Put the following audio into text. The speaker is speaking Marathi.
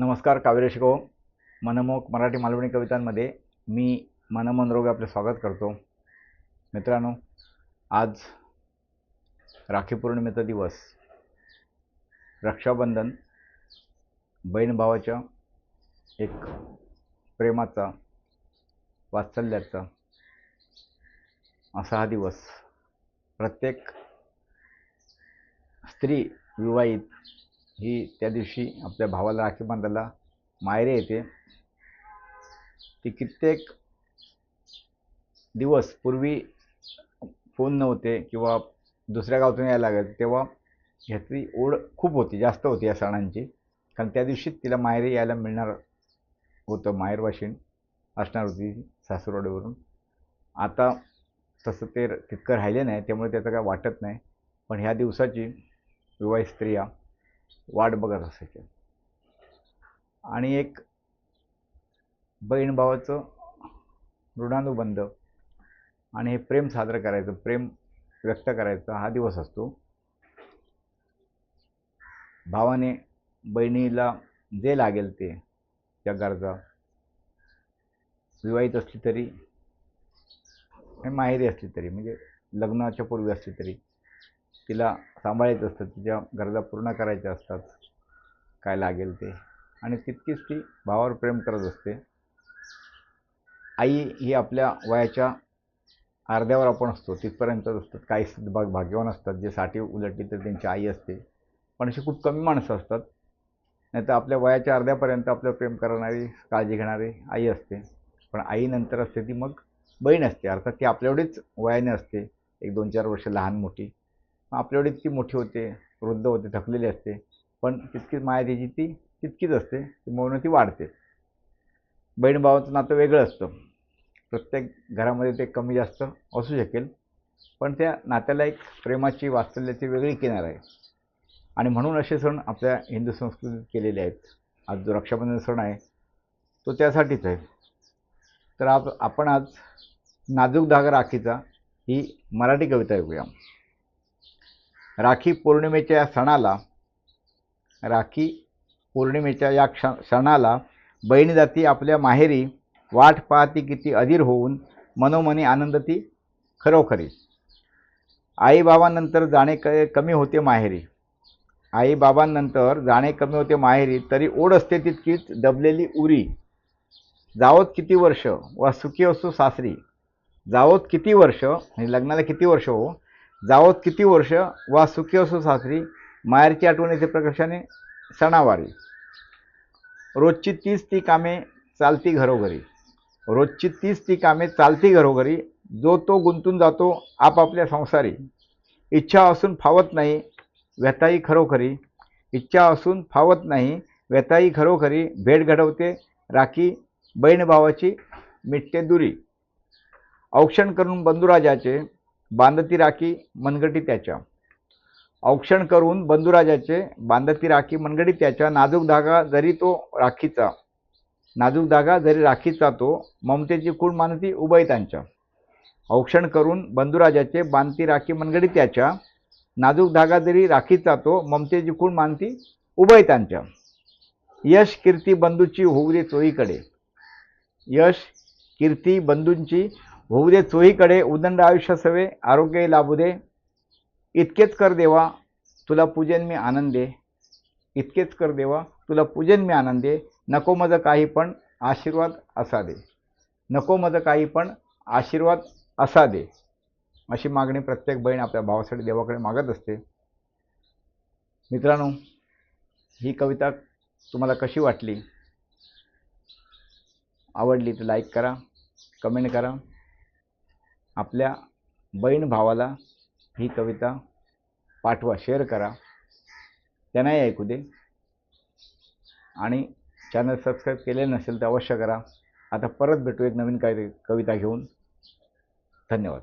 नमस्कार कावेरी शिको मनमोहक मराठी मालवणी कवितांमध्ये मी मनमोहन रोग आपले स्वागत करतो. मित्रांनो आज राखी पौर्णिमेचा दिवस. रक्षाबंधन बहीण भावाच्या एक प्रेमाचा वात्सल्याचा असा हा दिवस. प्रत्येक स्त्री विवाहित ही त्या दिवशी आपल्या भावाला राखी बांधायला मायरे येते. ती कित्येक दिवस पूर्वी फोन नव्हते किंवा दुसऱ्या गावातून यायला लागत तेव्हा ह्याची ओढ खूप होती जास्त होती या सणांची. कारण त्या दिवशी तिला माहेरी यायला मिळणार होतं माहेरवाशीण असणार होती सासूरवाडीवरून. आता तसं ते तितकं राहिले नाही त्यामुळे त्याचं काय वाटत नाही. पण ह्या दिवसाची विवाहित स्त्रिया वाट बघत असायच्या आणि एक बहीण भावाचं ऋणानुबंध आणि हे प्रेम साजरं करायचं प्रेम व्यक्त करायचा हा दिवस असतो. भावाने बहिणीला जे लागेल ते त्या गरजा. विवाहित असली तरी माहेरी असली तरी म्हणजे लग्नाच्या पूर्वी असली तरी. तिला सांभाळायचं असतं तिच्या गरजा पूर्ण करायच्या असतात. काय लागेल ते. आणि तितकीच ती भावावर प्रेम करत असते. आई ही आपल्या वयाच्या अर्ध्यावर आपण असतो तिथपर्यंतच असतात काही भाग भाग्यवान असतात जे साठी उलटली तर त्यांची आई असते. पण अशी खूप कमी माणसं असतात. नाही तर आपल्या वयाच्या अर्ध्यापर्यंत आपलं प्रेम करणारी काळजी घेणारी आई असते. पण आईनंतर असते ती मग बहीण असते. अर्थात ती आपल्या एवढीच वयाने असते. एक दोन चार वर्ष लहान मोठी. आपल्या एवढीच ती मोठी होते वृद्ध होते थकलेली असते. पण तितकीच माया त्याची ती तितकीच असते म्हणून ती वाढते. बहीण भावाचं नातं वेगळं असतं. प्रत्येक घरामध्ये ते कमी जास्त असू शकेल पण त्या नात्याला एक प्रेमाची वात्सल्याची वेगळी किनार आहे. आणि म्हणून असे सण आपल्या हिंदू संस्कृतीत केलेले आहेत. आज जो रक्षाबंधन सण आहे तो त्यासाठीच आहे. तर आप आपण आज नाजूक धागा राखीचा ही मराठी कविता ऐकूया. राखी पौर्णिमेच्या या सणाला राखी पौर्णिमेच्या या क्ष सणाला बहीण जाती आपल्या माहेरी वाट पाहती किती अधीर होऊन मनोमनी आनंद ती खरोखरी. आईबाबांनंतर जाणे क कमी होते माहेरी. आईबाबांनंतर जाणे कमी होते माहेरी तरी ओढ असते तितकीच दबलेली उरी. जावोत किती वर्ष वा सुखी असो सासरी. जावोत किती वर्ष म्हणजे लग्नाला किती वर्ष हो जावत किती वर्ष वा सुखी असो सासरी माहेरची आठवण येते प्रकर्षाने सणावारी. रोजची तीच ती कामे चालती घरोघरी. रोजची तीच ती कामे चालती घरोघरी जो तो गुंतून जातो आपापल्या संसारी. इच्छा असून फावत नाही व्यताई खरोखरी. इच्छा असून फावत नाही व्यताई खरोखरी. भेट घडवते राखी बहीण भावाची मिटते दुरी. औक्षण करून बंधुराजाचे बांधती राखी मनगटी त्याच्या. औक्षण करून बंधुराजाचे बांधती राखी मनगटी त्याच्या. नाजूक धागा जरी तो राखीचा नाजूक धागा जरी राखीचा तो ममतेची खूण मानती उभयतांच्या औक्षण करून बंधुराजाचे बांधती राखी मनगडी त्याच्या. नाजूक धागा जरी राखीचा तो ममतेची खूण मानती उभयतांच्या यश कीर्ती बंधूची होऊ दे यश कीर्ती बंधूंची होऊ दे चोहीकडे उदंड आयुष्य सवे आरोग्य लाभू दे इतकेच कर देवा तुला पूजन मी आनंदे. इतकेच कर देवा तुला पूजन मी आनंदे. नको माझं काही पण आशीर्वाद असा दे. नको माझं काही पण आशीर्वाद असा दे. अशी मागणी प्रत्येक बहीण आपल्या भावासाठी देवाकडे मागत असते. मित्रांनो ही कविता तुम्हाला कशी वाटली? आवडली तर लाईक करा कमेंट करा. आपल्या बहीण भावाला ही कविता पाठवा शेअर करा. त्यांनाही ऐकू दे. आणि चॅनल सबस्क्राईब केले नसेल तर अवश्य करा. आता परत भेटू एक नवीन काय कविता घेऊन. धन्यवाद.